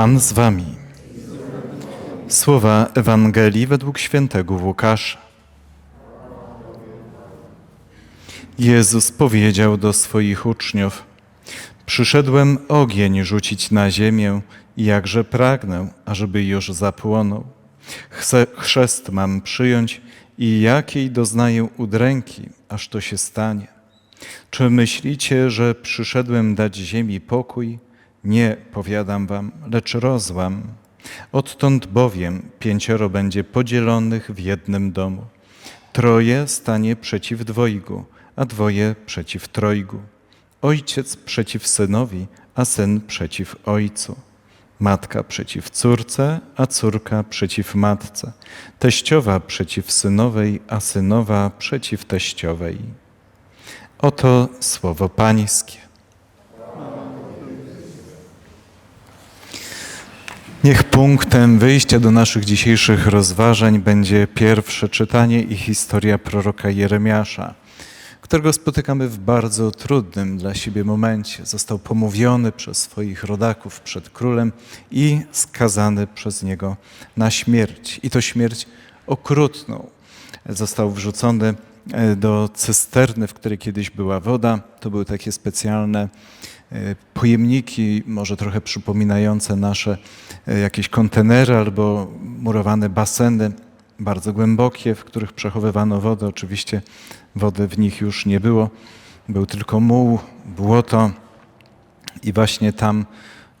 Pan z wami. Słowa Ewangelii według świętego Łukasza. Jezus powiedział do swoich uczniów: Przyszedłem ogień rzucić na ziemię, jakże pragnę, ażeby już zapłonął. Chcę, chrzest mam przyjąć i jakiej doznaję udręki, aż to się stanie. Czy myślicie, że przyszedłem dać ziemi pokój? Nie, powiadam wam, lecz rozłam. Odtąd bowiem pięcioro będzie podzielonych w jednym domu. Troje stanie przeciw dwojgu, a dwoje przeciw trojgu. Ojciec przeciw synowi, a syn przeciw ojcu. Matka przeciw córce, a córka przeciw matce. Teściowa przeciw synowej, a synowa przeciw teściowej. Oto słowo Pańskie. Niech punktem wyjścia do naszych dzisiejszych rozważań będzie pierwsze czytanie i historia proroka Jeremiasza, którego spotykamy w bardzo trudnym dla siebie momencie. Został pomówiony przez swoich rodaków przed królem i skazany przez niego na śmierć. I to śmierć okrutną. Został wrzucony e, do cysterny, w której kiedyś była woda. To były takie specjalne pojemniki, może trochę przypominające nasze e, jakieś kontenery albo murowane baseny, bardzo głębokie, w których przechowywano wodę. Oczywiście wody w nich już nie było. Był tylko muł, błoto i właśnie tam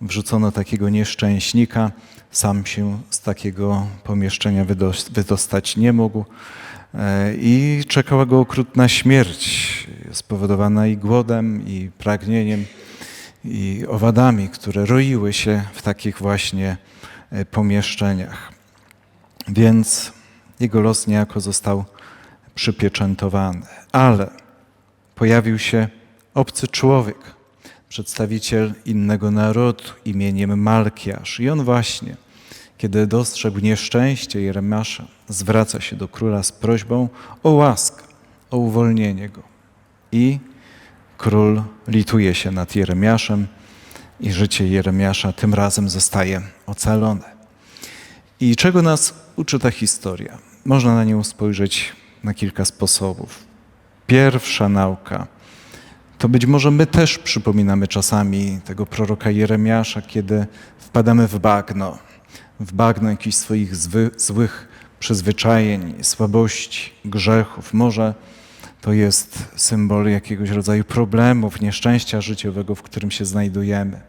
wrzucono takiego nieszczęśnika. Sam się z takiego pomieszczenia wydos- wydostać nie mógł E, i czekała go okrutna śmierć, spowodowana i głodem, i pragnieniem, i owadami, które roiły się w takich właśnie e, pomieszczeniach. Więc jego los niejako został przypieczętowany. Ale pojawił się obcy człowiek, przedstawiciel innego narodu imieniem Malkiasz. I on właśnie, kiedy dostrzegł nieszczęście Jeremiasza, zwraca się do króla z prośbą o łaskę, o uwolnienie go. I król lituje się nad Jeremiaszem i życie Jeremiasza tym razem zostaje ocalone. I czego nas uczy ta historia? Można na nią spojrzeć na kilka sposobów. Pierwsza nauka to być może my też przypominamy czasami tego proroka Jeremiasza, kiedy wpadamy w bagno, w bagno jakichś swoich złych przyzwyczajeń, słabości, grzechów. Może to jest symbol jakiegoś rodzaju problemów, nieszczęścia życiowego, w którym się znajdujemy.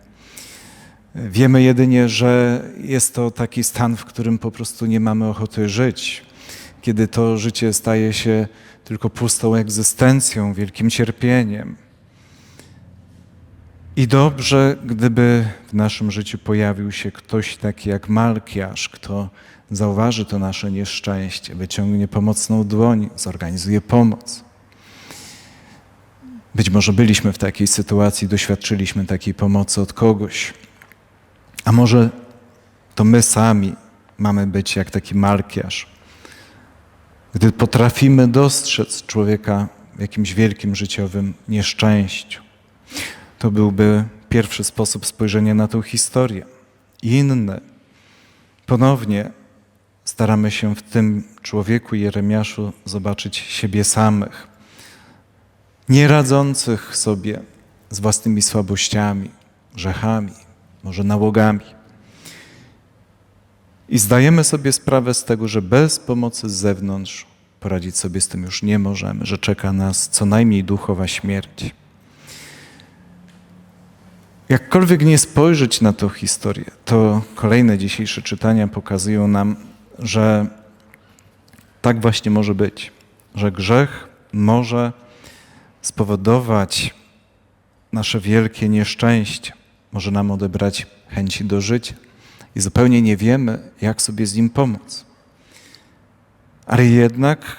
Wiemy jedynie, że jest to taki stan, w którym po prostu nie mamy ochoty żyć, kiedy to życie staje się tylko pustą egzystencją, wielkim cierpieniem. I dobrze, gdyby w naszym życiu pojawił się ktoś taki jak Malkiasz, kto zauważy to nasze nieszczęście, wyciągnie pomocną dłoń, zorganizuje pomoc. Być może byliśmy w takiej sytuacji, doświadczyliśmy takiej pomocy od kogoś. A może to my sami mamy być jak taki Malkiasz. Gdy potrafimy dostrzec człowieka w jakimś wielkim życiowym nieszczęściu, to byłby pierwszy sposób spojrzenia na tę historię. Inny, ponownie staramy się w tym człowieku Jeremiaszu zobaczyć siebie samych, nie radzących sobie z własnymi słabościami, grzechami, może nałogami. I zdajemy sobie sprawę z tego, że bez pomocy z zewnątrz poradzić sobie z tym już nie możemy, że czeka nas co najmniej duchowa śmierć. Jakkolwiek nie spojrzeć na tę historię, to kolejne dzisiejsze czytania pokazują nam, że tak właśnie może być, że grzech może spowodować nasze wielkie nieszczęście, może nam odebrać chęci do życia. I zupełnie nie wiemy, jak sobie z nim pomóc. Ale jednak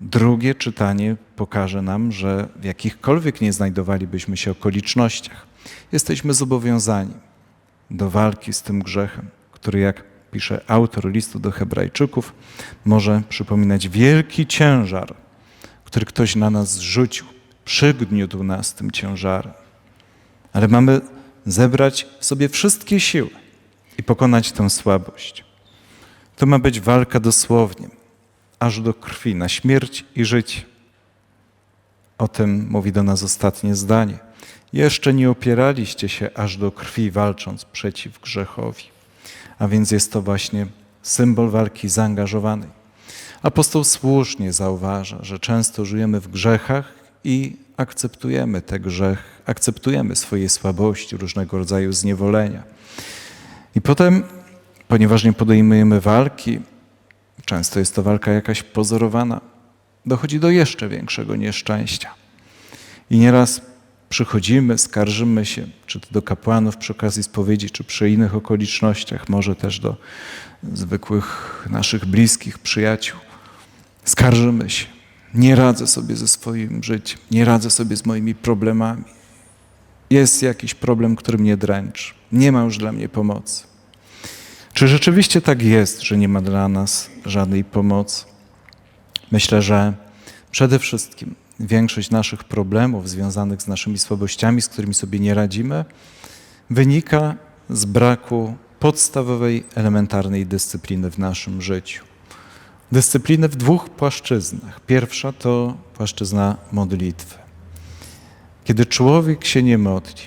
drugie czytanie pokaże nam, że w jakichkolwiek nie znajdowalibyśmy się okolicznościach, jesteśmy zobowiązani do walki z tym grzechem, który, jak pisze autor listu do Hebrajczyków, może przypominać wielki ciężar, który ktoś na nas zrzucił, przygniótł nas tym ciężarem. Ale mamy zebrać w sobie wszystkie siły, i pokonać tę słabość. To ma być walka dosłownie, aż do krwi, na śmierć i życie. O tym mówi do nas ostatnie zdanie. Jeszcze nie opieraliście się aż do krwi, walcząc przeciw grzechowi. A więc jest to właśnie symbol walki zaangażowanej. Apostoł słusznie zauważa, że często żyjemy w grzechach i akceptujemy te grzech, akceptujemy swoje słabości, różnego rodzaju zniewolenia. I potem, ponieważ nie podejmujemy walki, często jest to walka jakaś pozorowana, dochodzi do jeszcze większego nieszczęścia. I nieraz przychodzimy, skarżymy się, czy to do kapłanów przy okazji spowiedzi, czy przy innych okolicznościach, może też do zwykłych naszych bliskich, przyjaciół. Skarżymy się. Nie radzę sobie ze swoim życiem, nie radzę sobie z moimi problemami. Jest jakiś problem, który mnie dręczy. Nie ma już dla mnie pomocy. Czy rzeczywiście tak jest, że nie ma dla nas żadnej pomocy? Myślę, że przede wszystkim większość naszych problemów związanych z naszymi słabościami, z którymi sobie nie radzimy, wynika z braku podstawowej, elementarnej dyscypliny w naszym życiu. Dyscypliny w dwóch płaszczyznach. Pierwsza to płaszczyzna modlitwy. Kiedy człowiek się nie modli,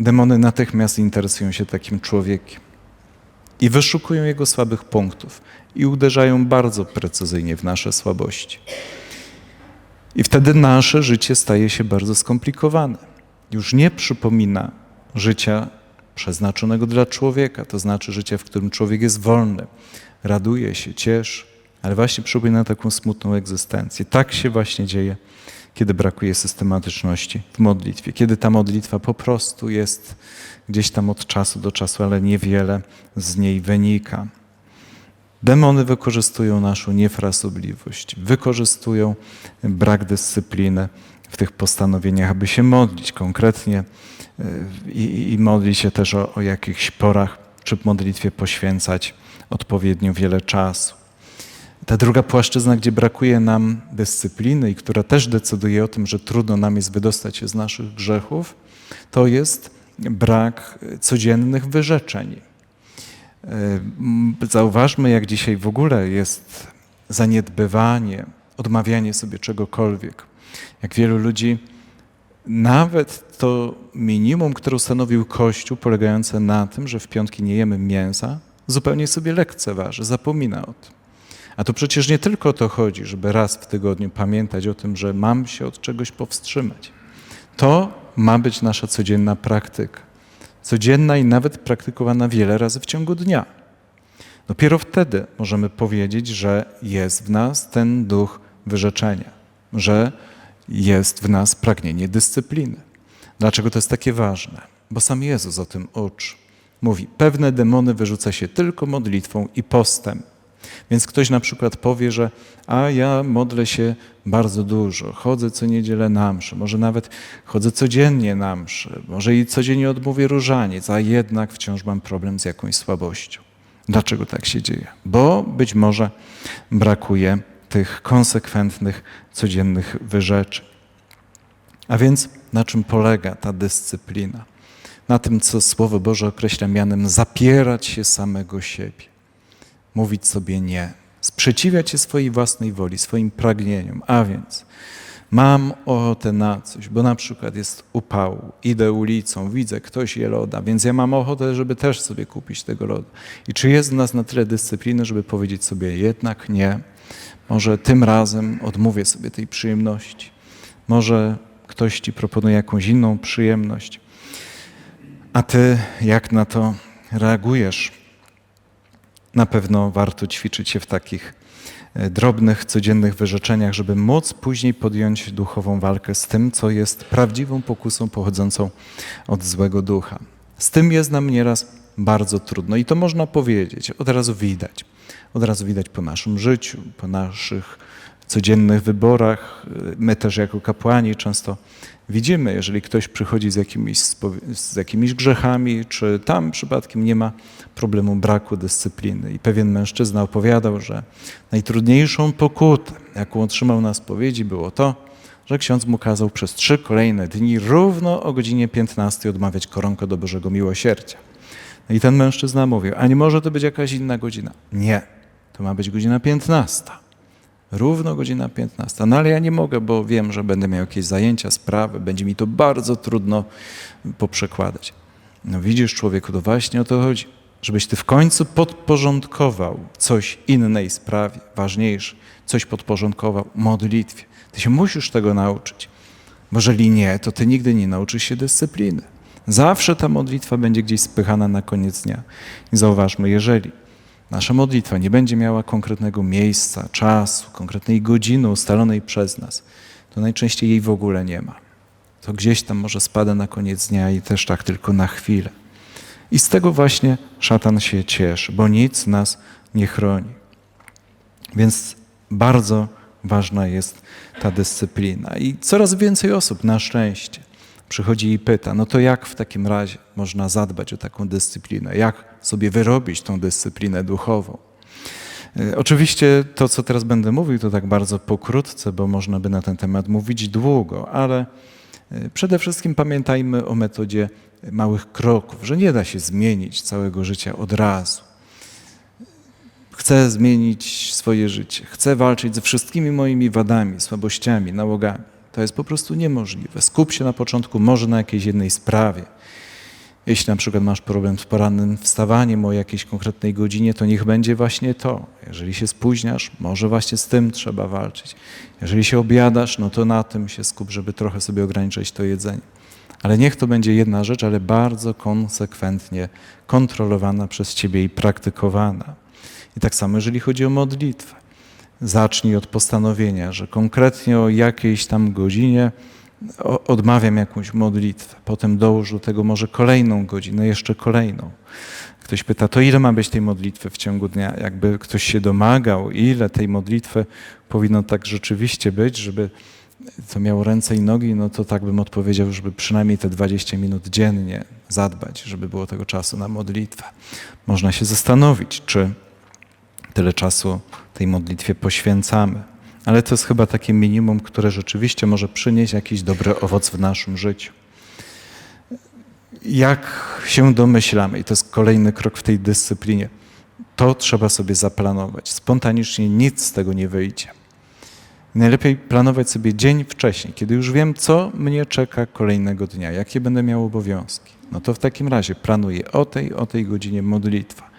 demony natychmiast interesują się takim człowiekiem i wyszukują jego słabych punktów i uderzają bardzo precyzyjnie w nasze słabości. I wtedy nasze życie staje się bardzo skomplikowane. Już nie przypomina życia przeznaczonego dla człowieka, to znaczy życia, w którym człowiek jest wolny, raduje się, cieszy, ale właśnie przypomina taką smutną egzystencję. Tak się właśnie dzieje, kiedy brakuje systematyczności w modlitwie, kiedy ta modlitwa po prostu jest gdzieś tam od czasu do czasu, ale niewiele z niej wynika. Demony wykorzystują naszą niefrasobliwość, wykorzystują brak dyscypliny w tych postanowieniach, aby się modlić konkretnie y, i, i modlić się też o, o jakichś porach, czy w modlitwie poświęcać odpowiednio wiele czasu. Ta druga płaszczyzna, gdzie brakuje nam dyscypliny i która też decyduje o tym, że trudno nam jest wydostać się z naszych grzechów, to jest brak codziennych wyrzeczeń. E, zauważmy, jak dzisiaj w ogóle jest zaniedbywanie, odmawianie sobie czegokolwiek. Jak wielu ludzi, nawet to minimum, które ustanowił Kościół, polegające na tym, że w piątki nie jemy mięsa, zupełnie sobie lekceważy, zapomina o tym. A to przecież nie tylko o to chodzi, żeby raz w tygodniu pamiętać o tym, że mam się od czegoś powstrzymać. To ma być nasza codzienna praktyka codzienna i nawet praktykowana wiele razy w ciągu dnia. Dopiero wtedy możemy powiedzieć, że jest w nas ten duch wyrzeczenia, że jest w nas pragnienie dyscypliny. Dlaczego to jest takie ważne? Bo sam Jezus o tym uczy. Mówi, pewne demony wyrzuca się tylko modlitwą i postem. Więc ktoś na przykład powie, że a ja modlę się bardzo dużo, chodzę co niedzielę na mszy, może nawet chodzę codziennie na mszy, może i codziennie odmówię różaniec, a jednak wciąż mam problem z jakąś słabością. Dlaczego tak się dzieje? Bo być może brakuje tych konsekwentnych, codziennych wyrzeczeń. A więc na czym polega ta dyscyplina? Na tym, co Słowo Boże określa mianem zapierać się samego siebie mówić sobie nie, sprzeciwiać się swojej własnej woli, swoim pragnieniom. A więc mam ochotę na coś, bo na przykład jest upał, idę ulicą, widzę, ktoś je loda, więc ja mam ochotę, żeby też sobie kupić tego loda. I czy jest w nas na tyle dyscypliny, żeby powiedzieć sobie jednak nie, może tym razem odmówię sobie tej przyjemności. Może ktoś ci proponuje jakąś inną przyjemność. A ty jak na to reagujesz? Na pewno warto ćwiczyć się w takich e, drobnych, codziennych wyrzeczeniach, żeby móc później podjąć duchową walkę z tym, co jest prawdziwą pokusą pochodzącą od złego ducha. Z tym jest nam nieraz bardzo trudno i to można powiedzieć, od razu widać. Od razu widać po naszym życiu, po naszych codziennych wyborach. My też jako kapłani często widzimy, jeżeli ktoś przychodzi z jakimiś, z jakimiś grzechami, czy tam przypadkiem nie ma problemu braku dyscypliny. I pewien mężczyzna opowiadał, że najtrudniejszą pokutę, jaką otrzymał na spowiedzi, było to, że ksiądz mu kazał przez trzy kolejne dni równo o godzinie 15 odmawiać koronkę do Bożego Miłosierdzia. I ten mężczyzna mówił, a nie może to być jakaś inna godzina? Nie, to ma być godzina 15. Równo godzina 15. No ale ja nie mogę, bo wiem, że będę miał jakieś zajęcia, sprawy, będzie mi to bardzo trudno poprzekładać. No widzisz, człowieku, to właśnie o to chodzi. Żebyś ty w końcu podporządkował coś innej sprawie, ważniejsze, coś podporządkował modlitwie. Ty się musisz tego nauczyć. Bo jeżeli nie, to ty nigdy nie nauczysz się dyscypliny. Zawsze ta modlitwa będzie gdzieś spychana na koniec dnia. I zauważmy, jeżeli nasza modlitwa nie będzie miała konkretnego miejsca, czasu, konkretnej godziny ustalonej przez nas, to najczęściej jej w ogóle nie ma. To gdzieś tam może spada na koniec dnia i też tak tylko na chwilę. I z tego właśnie szatan się cieszy, bo nic nas nie chroni. Więc bardzo ważna jest ta dyscyplina. I coraz więcej osób, na szczęście, przychodzi i pyta, no to jak w takim razie można zadbać o taką dyscyplinę? Jak sobie wyrobić tą dyscyplinę duchową? E, Oczywiście to, co teraz będę mówił, to tak bardzo pokrótce, bo można by na ten temat mówić długo, ale e, przede wszystkim pamiętajmy o metodzie małych kroków, że nie da się zmienić całego życia od razu. Chcę zmienić swoje życie, chcę walczyć ze wszystkimi moimi wadami, słabościami, nałogami. To jest po prostu niemożliwe. Skup się na początku może na jakiejś jednej sprawie. Jeśli na przykład masz problem z porannym wstawaniem o jakiejś konkretnej godzinie, to niech będzie właśnie to. Jeżeli się spóźniasz, może właśnie z tym trzeba walczyć. Jeżeli się obiadasz, no to na tym się skup, żeby trochę sobie ograniczyć to jedzenie. Ale niech to będzie jedna rzecz, ale bardzo konsekwentnie kontrolowana przez Ciebie i praktykowana. I tak samo, jeżeli chodzi o modlitwę. Zacznij od postanowienia, że konkretnie o jakiejś tam godzinie odmawiam jakąś modlitwę. Potem dołóż do tego może kolejną godzinę, jeszcze kolejną. Ktoś pyta, to ile ma być tej modlitwy w ciągu dnia? Jakby ktoś się domagał, ile tej modlitwy powinno tak rzeczywiście być, żeby to miało ręce i nogi, no to tak bym odpowiedział, żeby przynajmniej te 20 minut dziennie zadbać, żeby było tego czasu na modlitwę. Można się zastanowić, czy tyle czasu tej modlitwie poświęcamy. Ale to jest chyba takie minimum, które rzeczywiście może przynieść jakiś dobry owoc w naszym życiu. Jak się domyślamy, i to jest kolejny krok w tej dyscyplinie, to trzeba sobie zaplanować. Spontanicznie nic z tego nie wyjdzie. Najlepiej planować sobie dzień wcześniej, kiedy już wiem, co mnie czeka kolejnego dnia, jakie będę miał obowiązki. No to w takim razie planuję o tej, o tej godzinie modlitwa.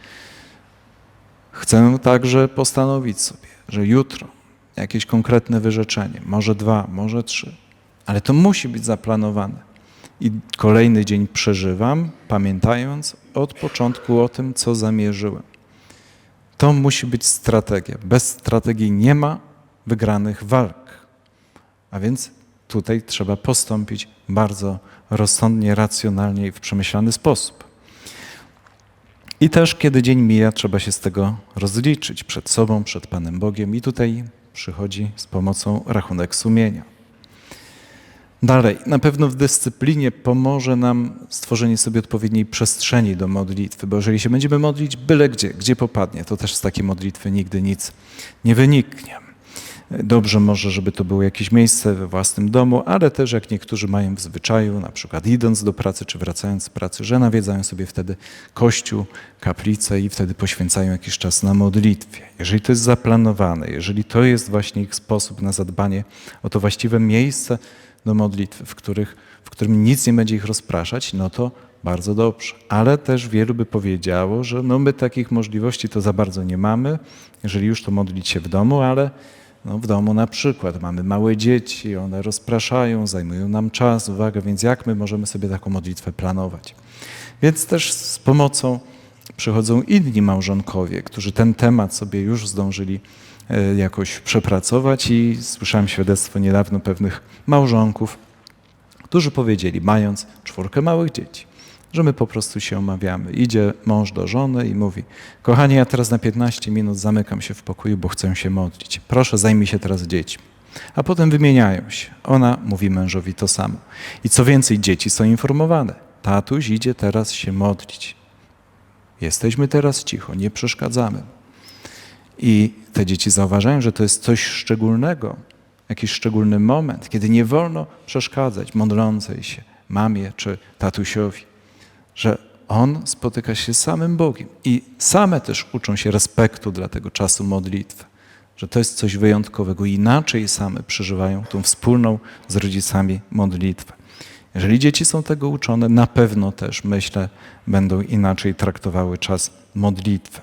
Chcę także postanowić sobie, że jutro jakieś konkretne wyrzeczenie, może dwa, może trzy, ale to musi być zaplanowane. I kolejny dzień przeżywam, pamiętając od początku o tym, co zamierzyłem. To musi być strategia. Bez strategii nie ma wygranych walk. A więc tutaj trzeba postąpić bardzo rozsądnie, racjonalnie i w przemyślany sposób. I też, kiedy dzień mija, trzeba się z tego rozliczyć przed sobą, przed Panem Bogiem. I tutaj przychodzi z pomocą rachunek sumienia. Dalej, na pewno w dyscyplinie pomoże nam stworzenie sobie odpowiedniej przestrzeni do modlitwy, bo jeżeli się będziemy modlić byle gdzie, gdzie popadnie, to też z takiej modlitwy nigdy nic nie wyniknie. Dobrze może, żeby to było jakieś miejsce we własnym domu, ale też jak niektórzy mają w zwyczaju, na przykład idąc do pracy czy wracając z pracy, że nawiedzają sobie wtedy kościół, kaplicę i wtedy poświęcają jakiś czas na modlitwie. Jeżeli to jest zaplanowane, jeżeli to jest właśnie ich sposób na zadbanie o to właściwe miejsce do modlitwy, w, których, w którym nic nie będzie ich rozpraszać, no to bardzo dobrze. Ale też wielu by powiedziało, że no my takich możliwości to za bardzo nie mamy, jeżeli już to modlić się w domu, ale no w domu na przykład mamy małe dzieci, one rozpraszają, zajmują nam czas, uwagę, więc jak my możemy sobie taką modlitwę planować? Więc też z pomocą przychodzą inni małżonkowie, którzy ten temat sobie już zdążyli e, jakoś przepracować i słyszałem świadectwo niedawno pewnych małżonków, którzy powiedzieli, mając czwórkę małych dzieci, że my po prostu się omawiamy. Idzie mąż do żony i mówi: Kochanie, ja teraz na 15 minut zamykam się w pokoju, bo chcę się modlić. Proszę, zajmij się teraz dziećmi. A potem wymieniają się. Ona mówi mężowi to samo. I co więcej, dzieci są informowane. Tatuś idzie teraz się modlić. Jesteśmy teraz cicho, nie przeszkadzamy. I te dzieci zauważają, że to jest coś szczególnego, jakiś szczególny moment, kiedy nie wolno przeszkadzać modlącej się mamie czy tatusiowi że on spotyka się z samym Bogiem i same też uczą się respektu dla tego czasu modlitwy, że to jest coś wyjątkowego. Inaczej same przeżywają tą wspólną z rodzicami modlitwę. Jeżeli dzieci są tego uczone, na pewno też, myślę, będą inaczej traktowały czas modlitwy.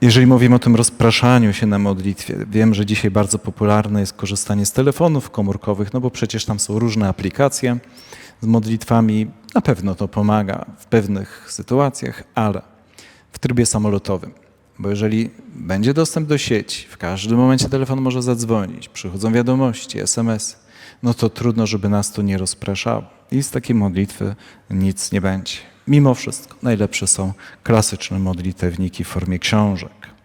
Jeżeli mówimy o tym rozpraszaniu się na modlitwie, wiem, że dzisiaj bardzo popularne jest korzystanie z telefonów komórkowych, no bo przecież tam są różne aplikacje z modlitwami. Na pewno to pomaga w pewnych sytuacjach, ale w trybie samolotowym. Bo jeżeli będzie dostęp do sieci, w każdym momencie telefon może zadzwonić, przychodzą wiadomości, SMS, no to trudno, żeby nas to nie rozpraszało. I z takiej modlitwy nic nie będzie. Mimo wszystko najlepsze są klasyczne modlitewniki w formie książek.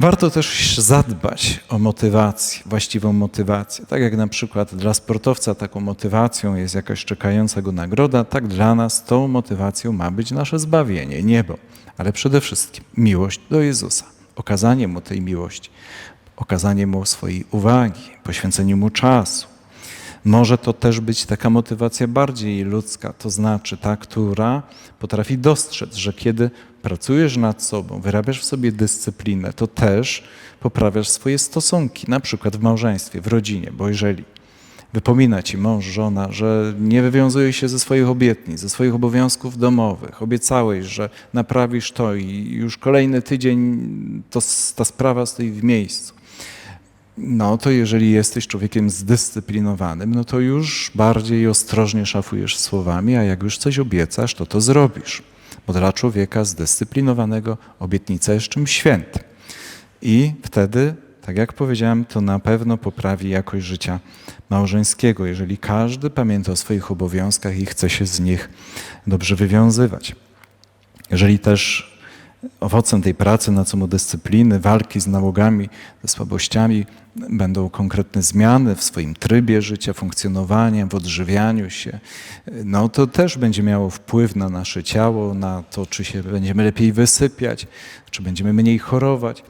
Warto też zadbać o motywację, właściwą motywację. Tak jak na przykład dla sportowca taką motywacją jest jakaś czekająca go nagroda, tak dla nas tą motywacją ma być nasze zbawienie, niebo, ale przede wszystkim miłość do Jezusa, okazanie Mu tej miłości, okazanie Mu swojej uwagi, poświęcenie Mu czasu. Może to też być taka motywacja bardziej ludzka, to znaczy ta, która potrafi dostrzec, że kiedy pracujesz nad sobą, wyrabiasz w sobie dyscyplinę, to też poprawiasz swoje stosunki, na przykład w małżeństwie, w rodzinie, bo jeżeli wypomina ci mąż, żona, że nie wywiązuje się ze swoich obietnic, ze swoich obowiązków domowych, obiecałeś, że naprawisz to i już kolejny tydzień to, ta sprawa stoi w miejscu. No to jeżeli jesteś człowiekiem zdyscyplinowanym, no to już bardziej ostrożnie szafujesz słowami, a jak już coś obiecasz, to to zrobisz. Dla człowieka zdyscyplinowanego obietnica jest czymś świętym. I wtedy, tak jak powiedziałem, to na pewno poprawi jakość życia małżeńskiego, jeżeli każdy pamięta o swoich obowiązkach i chce się z nich dobrze wywiązywać. Jeżeli też owocem tej pracy nad samodyscypliny, walki z nałogami, ze słabościami będą konkretne zmiany w swoim trybie życia, funkcjonowania, w odżywianiu się, no to też będzie miało wpływ na nasze ciało, na to, czy się będziemy lepiej wysypiać, czy będziemy mniej chorować.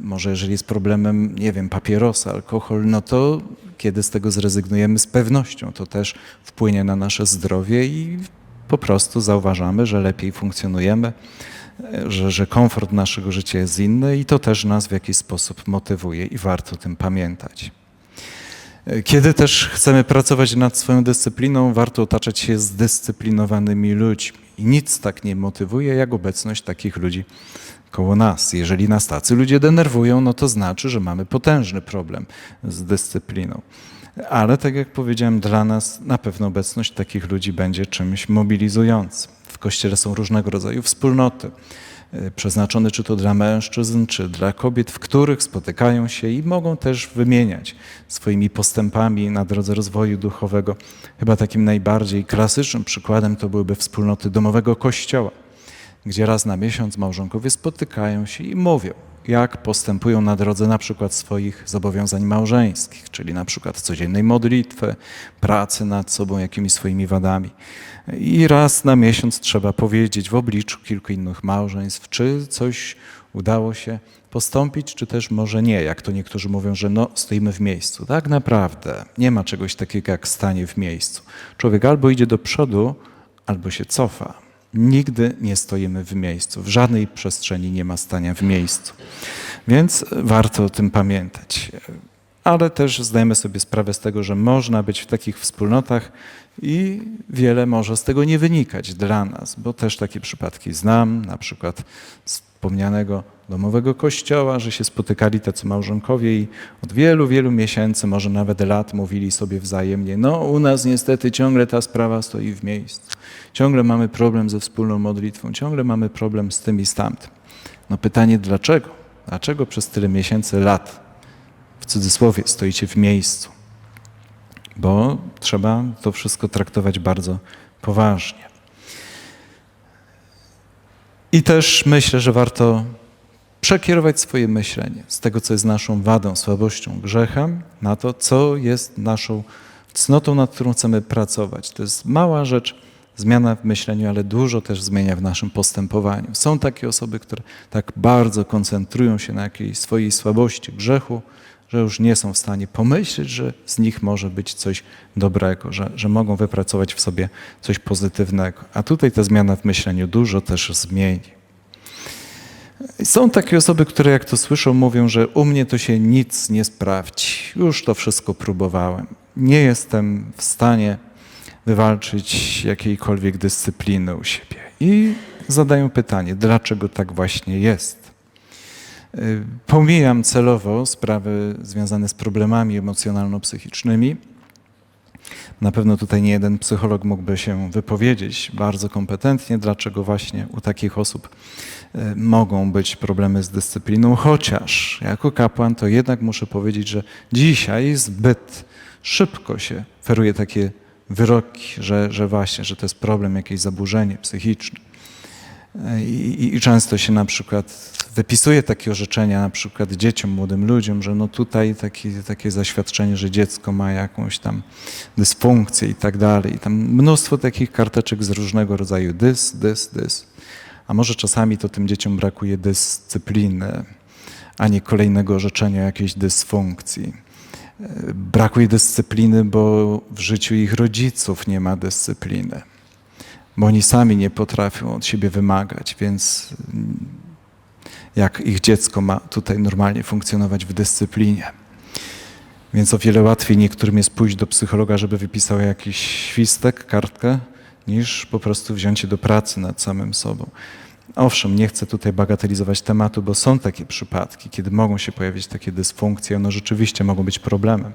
Może jeżeli jest problemem, nie wiem, papierosa, alkohol, no to kiedy z tego zrezygnujemy z pewnością, to też wpłynie na nasze zdrowie i po prostu zauważamy, że lepiej funkcjonujemy, że, że komfort naszego życia jest inny i to też nas w jakiś sposób motywuje i warto o tym pamiętać. Kiedy też chcemy pracować nad swoją dyscypliną, warto otaczać się zdyscyplinowanymi ludźmi. I nic tak nie motywuje, jak obecność takich ludzi koło nas. Jeżeli nas tacy ludzie denerwują, no to znaczy, że mamy potężny problem z dyscypliną. Ale tak jak powiedziałem, dla nas na pewno obecność takich ludzi będzie czymś mobilizującym. W Kościele są różnego rodzaju wspólnoty, y, przeznaczone czy to dla mężczyzn, czy dla kobiet, w których spotykają się i mogą też wymieniać swoimi postępami na drodze rozwoju duchowego. Chyba takim najbardziej klasycznym przykładem to byłyby wspólnoty domowego kościoła, gdzie raz na miesiąc małżonkowie spotykają się i mówią, jak postępują na drodze na przykład swoich zobowiązań małżeńskich, czyli na przykład codziennej modlitwy, pracy nad sobą, jakimiś swoimi wadami. I raz na miesiąc trzeba powiedzieć w obliczu kilku innych małżeństw, czy coś udało się postąpić, czy też może nie, jak to niektórzy mówią, że no, stoimy w miejscu. Tak naprawdę nie ma czegoś takiego jak stanie w miejscu. Człowiek albo idzie do przodu, albo się cofa. Nigdy nie stoimy w miejscu. W żadnej przestrzeni nie ma stania w miejscu. Więc warto o tym pamiętać. Ale też zdajemy sobie sprawę z tego, że można być w takich wspólnotach i wiele może z tego nie wynikać dla nas, bo też takie przypadki znam, na przykład wspomnianego domowego kościoła, że się spotykali tacy małżonkowie i od wielu, wielu miesięcy, może nawet lat mówili sobie wzajemnie, no u nas niestety ciągle ta sprawa stoi w miejscu. Ciągle mamy problem ze wspólną modlitwą, ciągle mamy problem z tym i z tamtym. No pytanie dlaczego? Dlaczego przez tyle miesięcy, lat, cudzysłowie, stoicie w miejscu? Bo trzeba to wszystko traktować bardzo poważnie. I też myślę, że warto przekierować swoje myślenie z tego, co jest naszą wadą, słabością, grzechem, na to, co jest naszą cnotą, nad którą chcemy pracować. To jest mała rzecz, zmiana w myśleniu, ale dużo też zmienia w naszym postępowaniu. Są takie osoby, które tak bardzo koncentrują się na jakiejś swojej słabości, grzechu, że już nie są w stanie pomyśleć, że z nich może być coś dobrego, że, że mogą wypracować w sobie coś pozytywnego. A tutaj ta zmiana w myśleniu dużo też zmieni. Są takie osoby, które jak to słyszą, mówią, że u mnie to się nic nie sprawdzi. Już to wszystko próbowałem. Nie jestem w stanie wywalczyć jakiejkolwiek dyscypliny u siebie. I zadają pytanie, dlaczego tak właśnie jest. Y, Pomijam celowo sprawy związane z problemami emocjonalno-psychicznymi. Na pewno tutaj nie jeden psycholog mógłby się wypowiedzieć bardzo kompetentnie, dlaczego właśnie u takich osób y, mogą być problemy z dyscypliną, chociaż jako kapłan to jednak muszę powiedzieć, że dzisiaj zbyt szybko się feruje takie wyroki, że, że właśnie, że to jest problem, jakieś zaburzenie psychiczne. I, i, często się na przykład wypisuje takie orzeczenia na przykład dzieciom, młodym ludziom, że no tutaj taki, takie zaświadczenie, że dziecko ma jakąś tam dysfunkcję i tak dalej. I tam mnóstwo takich karteczek z różnego rodzaju dys, dys, dys. A może czasami to tym dzieciom brakuje dyscypliny, a nie kolejnego orzeczenia jakiejś dysfunkcji. Brakuje dyscypliny, bo w życiu ich rodziców nie ma dyscypliny bo oni sami nie potrafią od siebie wymagać, więc jak ich dziecko ma tutaj normalnie funkcjonować w dyscyplinie. Więc o wiele łatwiej niektórym jest pójść do psychologa, żeby wypisał jakiś świstek, kartkę, niż po prostu wziąć się do pracy nad samym sobą. Owszem, nie chcę tutaj bagatelizować tematu, bo są takie przypadki, kiedy mogą się pojawić takie dysfunkcje, one rzeczywiście mogą być problemem.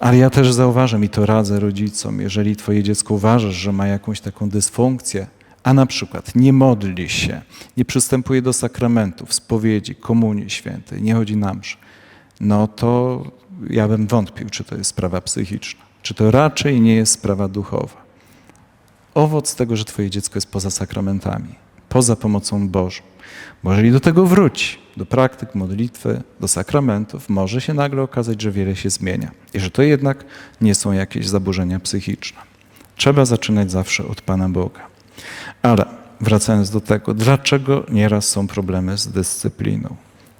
Ale ja też zauważam i to radzę rodzicom, jeżeli twoje dziecko uważasz, że ma jakąś taką dysfunkcję, a na przykład nie modli się, nie przystępuje do sakramentów, spowiedzi, komunii świętej, nie chodzi na mszę, no to ja bym wątpił, czy to jest sprawa psychiczna, czy to raczej nie jest sprawa duchowa. Owoc tego, że twoje dziecko jest poza sakramentami, poza pomocą Bożą. Bo jeżeli do tego wróci, do praktyk modlitwy, do sakramentów, może się nagle okazać, że wiele się zmienia i że to jednak nie są jakieś zaburzenia psychiczne. Trzeba zaczynać zawsze od Pana Boga. Ale wracając do tego, dlaczego nieraz są problemy z dyscypliną?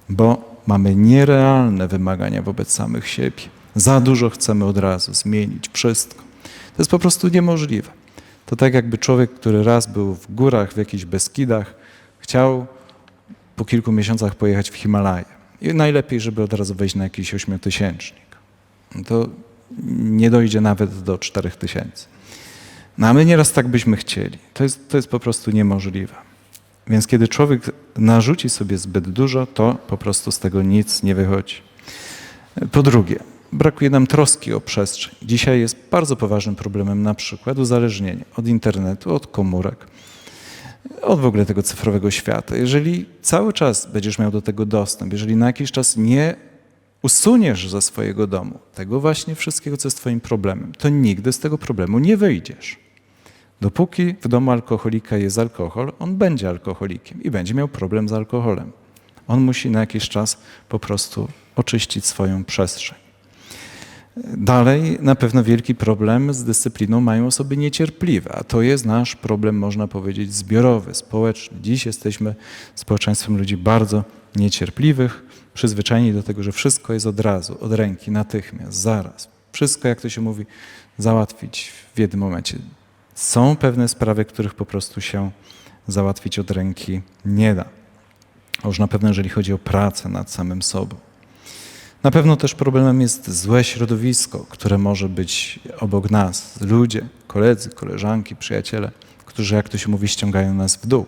Bo mamy nierealne wymagania wobec samych siebie. Za dużo chcemy od razu zmienić wszystko. To jest po prostu niemożliwe. To tak jakby człowiek, który raz był w górach, w jakichś Beskidach, chciał po kilku miesiącach pojechać w Himalaje. I najlepiej, żeby od razu wejść na jakiś ośmiotysięcznik. To nie dojdzie nawet do czterech tysięcy. No a my nieraz tak byśmy chcieli. To jest, to jest po prostu niemożliwe. Więc kiedy człowiek narzuci sobie zbyt dużo, to po prostu z tego nic nie wychodzi. Po drugie, brakuje nam troski o przestrzeń. Dzisiaj jest bardzo poważnym problemem na przykład uzależnienie od internetu, od komórek, od w ogóle tego cyfrowego świata. Jeżeli cały czas będziesz miał do tego dostęp, jeżeli na jakiś czas nie usuniesz ze swojego domu tego właśnie wszystkiego, co jest twoim problemem, to nigdy z tego problemu nie wyjdziesz. Dopóki w domu alkoholika jest alkohol, on będzie alkoholikiem i będzie miał problem z alkoholem. On musi na jakiś czas po prostu oczyścić swoją przestrzeń. Dalej, na pewno wielki problem z dyscypliną mają osoby niecierpliwe, a to jest nasz problem, można powiedzieć, zbiorowy, społeczny. Dziś jesteśmy społeczeństwem ludzi bardzo niecierpliwych, przyzwyczajeni do tego, że wszystko jest od razu, od ręki, natychmiast, zaraz. Wszystko, jak to się mówi, załatwić w jednym momencie. Są pewne sprawy, których po prostu się załatwić od ręki nie da. Już na pewno, jeżeli chodzi o pracę nad samym sobą. Na pewno też problemem jest złe środowisko, które może być obok nas. Ludzie, koledzy, koleżanki, przyjaciele, którzy, jak to się mówi, ściągają nas w dół.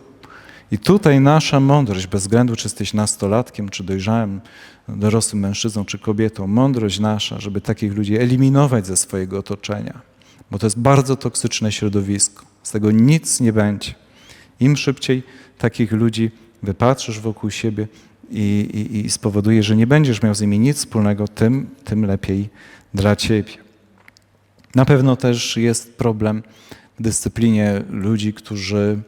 I tutaj nasza mądrość, bez względu czy jesteś nastolatkiem, czy dojrzałym, dorosłym mężczyzną, czy kobietą, mądrość nasza, żeby takich ludzi eliminować ze swojego otoczenia, bo to jest bardzo toksyczne środowisko. Z tego nic nie będzie. Im szybciej takich ludzi wypatrzysz wokół siebie, i, i, i spowoduje, że nie będziesz miał z nimi nic wspólnego, tym, tym lepiej dla ciebie. Na pewno też jest problem w dyscyplinie ludzi, którzy,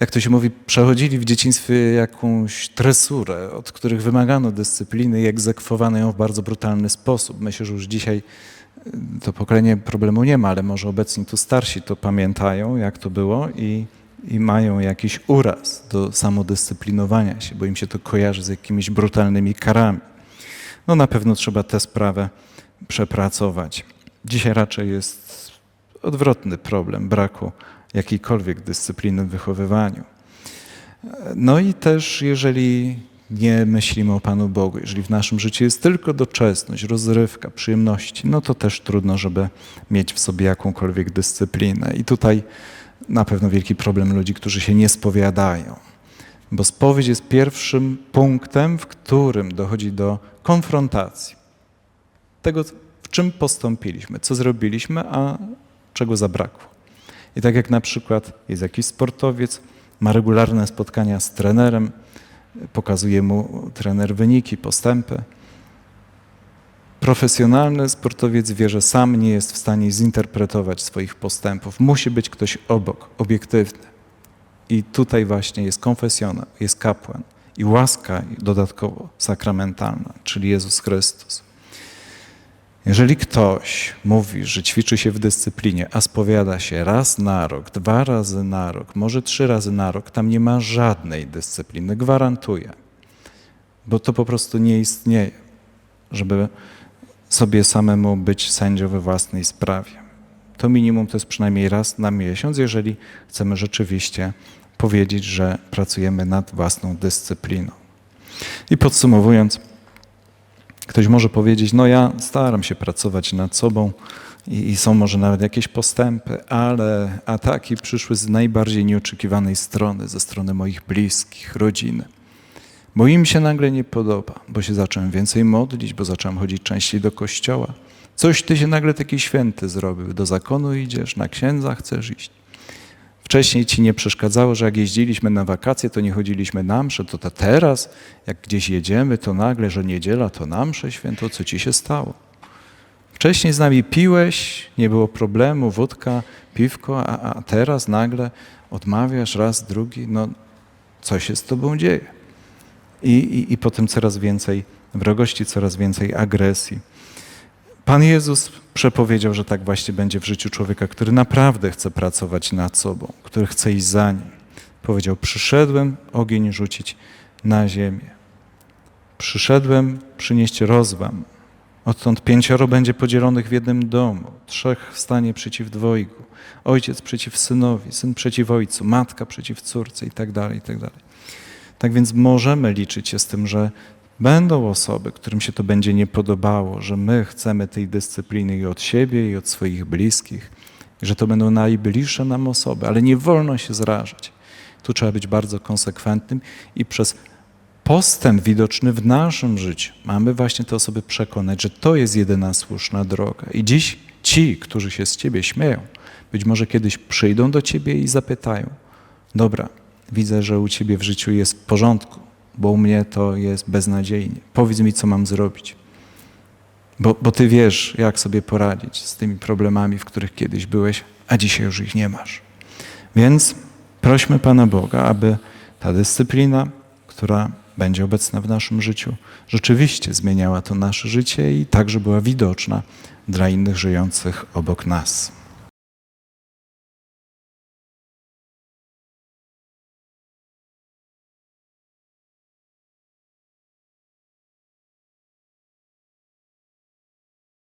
jak to się mówi, przechodzili w dzieciństwie jakąś tresurę, od których wymagano dyscypliny i egzekwowano ją w bardzo brutalny sposób. Myślę, że już dzisiaj to pokolenie problemu nie ma, ale może obecni tu starsi to pamiętają, jak to było i i mają jakiś uraz do samodyscyplinowania się, bo im się to kojarzy z jakimiś brutalnymi karami. no na pewno trzeba tę sprawę przepracować. Dzisiaj raczej jest odwrotny problem braku jakiejkolwiek dyscypliny w wychowywaniu. No i też, jeżeli nie myślimy o Panu Bogu, jeżeli w naszym życiu jest tylko doczesność, rozrywka, przyjemności, no to też trudno, żeby mieć w sobie jakąkolwiek dyscyplinę. I tutaj na pewno wielki problem ludzi, którzy się nie spowiadają. Bo spowiedź jest pierwszym punktem, w którym dochodzi do konfrontacji. Tego, w czym postąpiliśmy, co zrobiliśmy, a czego zabrakło. I tak jak na przykład jest jakiś sportowiec, ma regularne spotkania z trenerem, pokazuje mu trener wyniki, postępy. Profesjonalny sportowiec wie, że sam nie jest w stanie zinterpretować swoich postępów. Musi być ktoś obok, obiektywny. I tutaj właśnie jest konfesjonal, jest kapłan i łaska dodatkowo sakramentalna, czyli Jezus Chrystus. Jeżeli ktoś mówi, że ćwiczy się w dyscyplinie, a spowiada się raz na rok, dwa razy na rok, może trzy razy na rok, tam nie ma żadnej dyscypliny, gwarantuję. Bo to po prostu nie istnieje, żeby sobie samemu być sędzią we własnej sprawie. To minimum to jest przynajmniej raz na miesiąc, jeżeli chcemy rzeczywiście powiedzieć, że pracujemy nad własną dyscypliną. I podsumowując, Ktoś może powiedzieć, no ja staram się pracować nad sobą i, i, są może nawet jakieś postępy, ale ataki przyszły z najbardziej nieoczekiwanej strony, ze strony moich bliskich, rodziny. Bo im się nagle nie podoba, bo się zacząłem więcej modlić, bo zacząłem chodzić częściej do kościoła. Coś ty się nagle taki święty zrobił, do zakonu idziesz, na księdza chcesz iść. Wcześniej ci nie przeszkadzało, że jak jeździliśmy na wakacje, to nie chodziliśmy na msze, to, to teraz, jak gdzieś jedziemy, to nagle, że niedziela to na msze święto, co ci się stało? Wcześniej z nami piłeś, nie było problemu, wódka, piwko, a, a teraz nagle odmawiasz raz, drugi, no co się z tobą dzieje? I, i, I potem coraz więcej wrogości, coraz więcej agresji. Pan Jezus przepowiedział, że tak właśnie będzie w życiu człowieka, który naprawdę chce pracować nad sobą, który chce iść za nim. Powiedział: Przyszedłem ogień rzucić na ziemię. Przyszedłem przynieść rozwam. Odtąd pięcioro będzie podzielonych w jednym domu, trzech stanie przeciw dwojgu, ojciec przeciw synowi, syn przeciw ojcu, matka przeciw córce i tak dalej, i tak dalej. Tak więc możemy liczyć się z tym, że Będą osoby, którym się to będzie nie podobało, że my chcemy tej dyscypliny i od siebie, i od swoich bliskich, że to będą najbliższe nam osoby, ale nie wolno się zrażać. Tu trzeba być bardzo konsekwentnym i przez postęp widoczny w naszym życiu mamy właśnie te osoby przekonać, że to jest jedyna słuszna droga. I dziś ci, którzy się z ciebie śmieją, być może kiedyś przyjdą do ciebie i zapytają: Dobra, widzę, że u ciebie w życiu jest w porządku bo u mnie to jest beznadziejnie. Powiedz mi, co mam zrobić. Bo, bo ty wiesz, jak sobie poradzić z tymi problemami, w których kiedyś byłeś, a dzisiaj już ich nie masz. Więc prośmy Pana Boga, aby ta dyscyplina, która będzie obecna w naszym życiu, rzeczywiście zmieniała to nasze życie i także była widoczna dla innych żyjących obok nas.